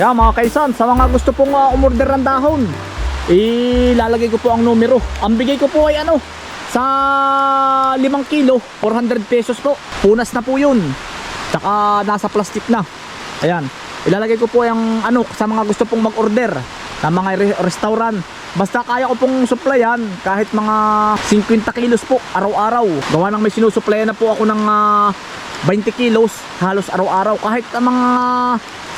Yan mga kaisan, sa mga gusto pong uh, umorder ng dahon, ilalagay ko po ang numero. Ang bigay ko po ay ano, sa 5 kilo, 400 pesos po. Punas na po yun. Tsaka nasa plastic na. Ayan. Ilalagay ko po yung ano sa mga gusto pong mag-order ng mga re- restaurant. Basta kaya ko pong supplyan kahit mga 50 kilos po araw-araw. Gawa ng may sinusupplyan na po ako ng ah, 20 kilos halos araw-araw kahit ang mga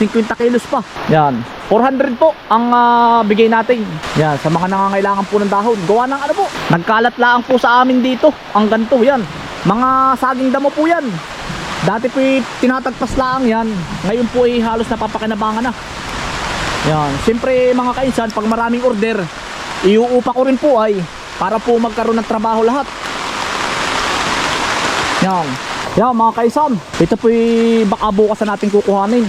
50 kilos pa. Yan. 400 po ang ah, bigay natin. Yan, sa mga nangangailangan po ng dahon. Gawa ng ano po, nagkalat lang po sa amin dito. Ang ganito, yan. Mga saging damo po yan. Dati po tinatagpas lang yan. Ngayon po ay halos napapakinabangan na. Yan. Siyempre mga kainsan, pag maraming order, iuupa ko rin po ay para po magkaroon ng trabaho lahat. Yan. Yan mga kaisan. Ito po ay baka bukas na natin kukuhanin.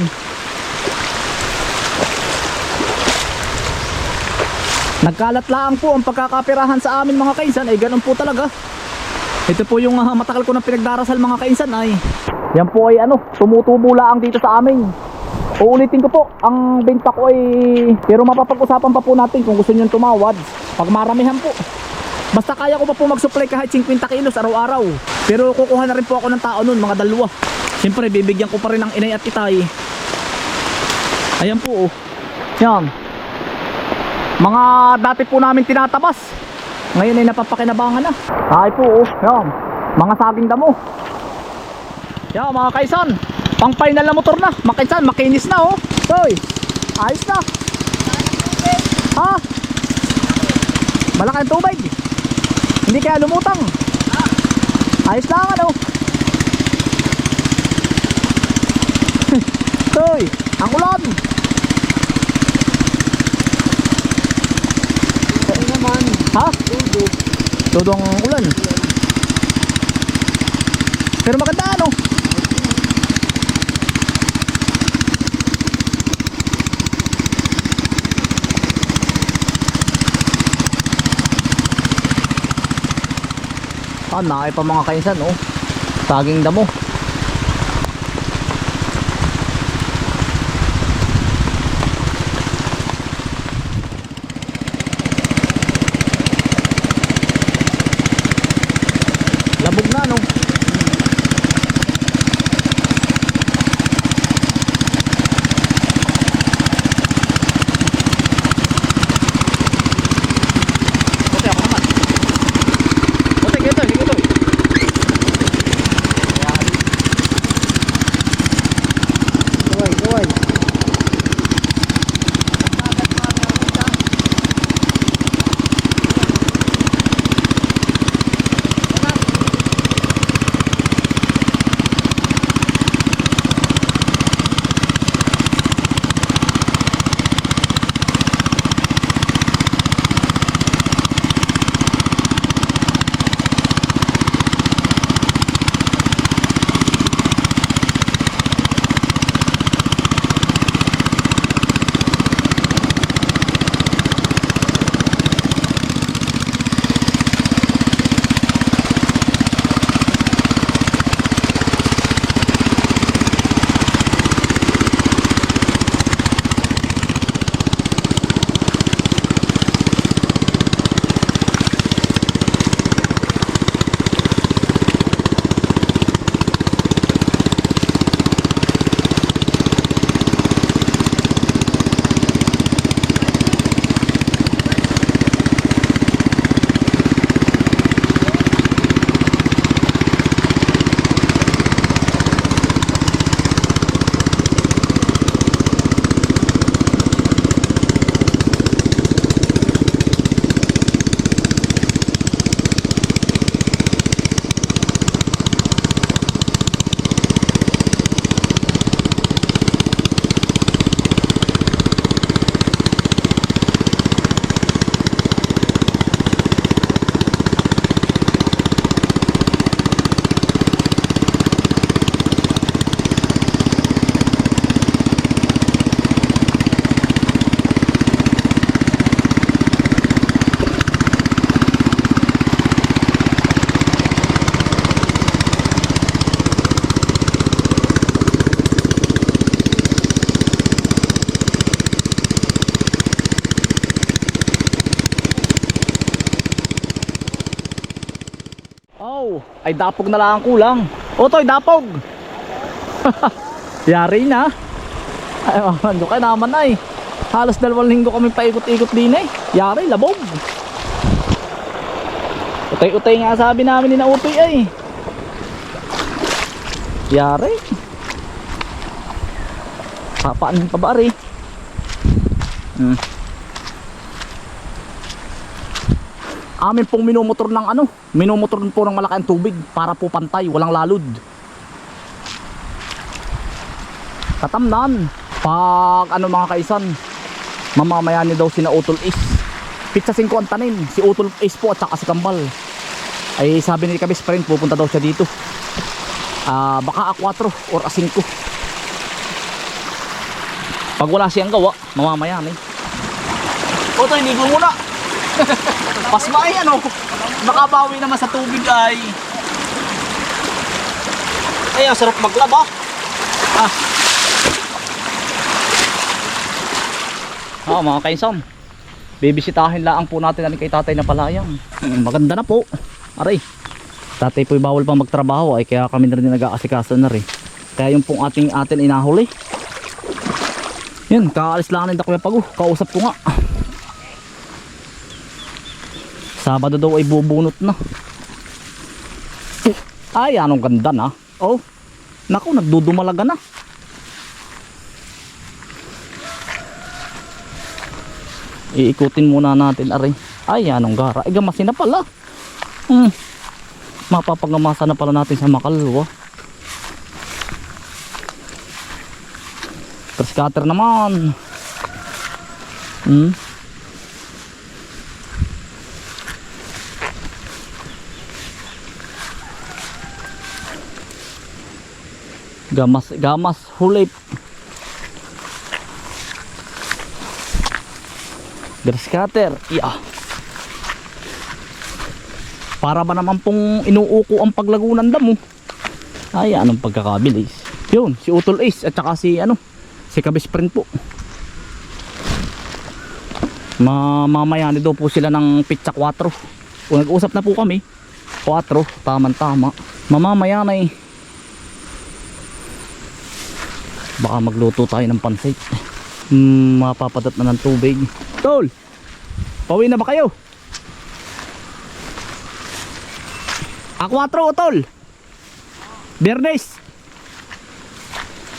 Nagkalat lang po ang pagkakapirahan sa amin mga kaisan ay ganun po talaga. Ito po yung ah, matagal ko na pinagdarasal mga kaisan ay. Yan po ay ano, tumutubo lang dito sa amin. Uulitin ko po, ang benta ko ay pero mapapag-usapan pa po natin kung gusto niyo tumawad. Pag maramihan po. Basta kaya ko pa po mag-supply kahit 50 kilos araw-araw. Pero kukuha na rin po ako ng tao nun, mga dalawa. Siyempre, bibigyan ko pa rin ng inay at itay. Ayan po oh. Yan. Mga dati po namin tinatabas. Ngayon ay napapakinabangan na. Ay po oh. Yan. Mga saging damo. Yan mga kaisan. Pang final na motor na. Mga kaisan, makinis na oh. Toy. Ayos na. Ha? Malaki ang tubig. Hindi kaya lumutang. Ayos lang ano. Toy, ang ulan. Naman? Ha? Tudo. Todo ang ulan. Pero maganda ano? Ah, nakay pa mga kainsan, oh. Saging damo. Daw ay dapog na lang ang kulang. Otoy, dapog! Yari na. Ay, ano ka naman ay. Halos dalawang linggo kami paikot-ikot din eh. Yari, labog. Utay-utay nga sabi namin ni na Utoy ay. Yari. Papaan pa ba rin? Hmm. Amin pong minumotor ng ano, minumotor po ng malaking tubig para po pantay, walang lalod. Katamnan. Pag ano mga kaisan, mamamaya ni daw sina Utol Is. Pizza 5 ang tanim, si Utol Is po at saka si Kambal. Ay sabi ni Kabis friend, pupunta daw siya dito. Ah, baka A4 or A5. Pag wala siyang gawa, mamamaya ni. Oto, hindi ko muna. Pasma ay ano, nakabawi naman sa tubig ay. Ay, ang sarap maglaba. Ah. Ah, mga kainsan. Bibisitahin lang po natin ani kay tatay na palayang. Mm, Maganda na po. Aray. Tatay po'y bawal pang magtrabaho ay kaya kami na rin nag-aasikaso na rin. Kaya yung pong ating atin inahuli. Yan, kakaalis lang ng Kuya Pago. Kausap ko nga. Sabado daw ay bubunot na. Ay, anong ganda na. Oh, naku, nagdudumalaga na. Iikutin muna natin, aray. Ay, anong gara. Ay, gamasin na pala. Hmm. Mapapagamasa na pala natin sa makalwa. Scatter naman. Hmm. Gamas, gamas, hulip. Grass cutter. Yeah. Para ba naman pong inuuko ang paglago ng damo? Ay, anong pagkakabilis? Yun, si Utol Ace at saka si ano, si Kabis po. Mamamayani daw po sila ng pizza 4. Kung nag-usap na po kami, 4, tamang tama. Mamamayan ay baka magluto tayo ng pansit. Hmm, mapapadat na ng tubig. Tol, pauwi na ba kayo? A4 utol. Bernes.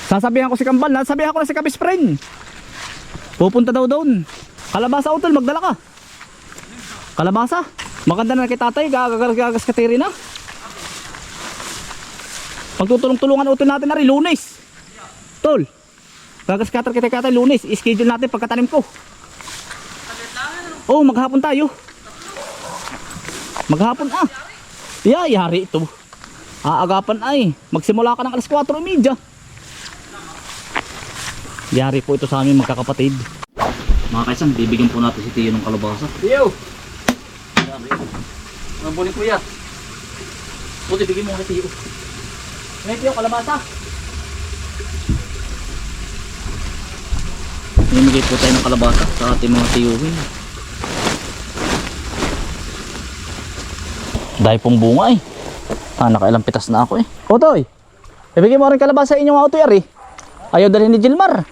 Sasabihan ko si Kambal, nasabihan ko na si Kabis Friend. Pupunta daw doon. Kalabasa utol, magdala ka. Kalabasa. Maganda na kay tatay, gagagas katiri na. Pagtutulong-tulungan utol natin na rin, lunes. Tol. Gagas katar kita katay lunes. I-schedule natin pagkatanim ko. Oh, maghapon tayo. Maghapon ah. Yeah, yari ito. Aagapan ay. Magsimula ka ng alas 4.30. Yari po ito sa amin magkakapatid. Mga kaisan, bibigyan po natin si Tiyo ng kalabasa. Tiyo! Ang buling kuya. Buti, bigyan mo kay Tiyo. May Tiyo, kalabasa. Namigay po tayo ng kalabasa sa ating mga tiyuhin. Dahil pong bunga eh. Ah, nakailang pitas na ako eh. Otoy, ibigay mo rin kalabasa sa inyong auto yari. Ayaw dalhin ni Gilmar.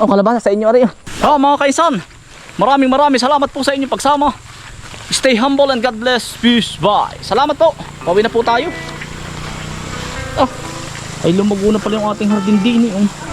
Oh, kalabasa sa inyo ari. Oh, mga kaisan. Maraming maraming salamat po sa inyong pagsama. Stay humble and God bless. Peace. Bye. Salamat po. Pauwi na po tayo. Oh, ay lumago na pala yung ating hardin din eh. Oh.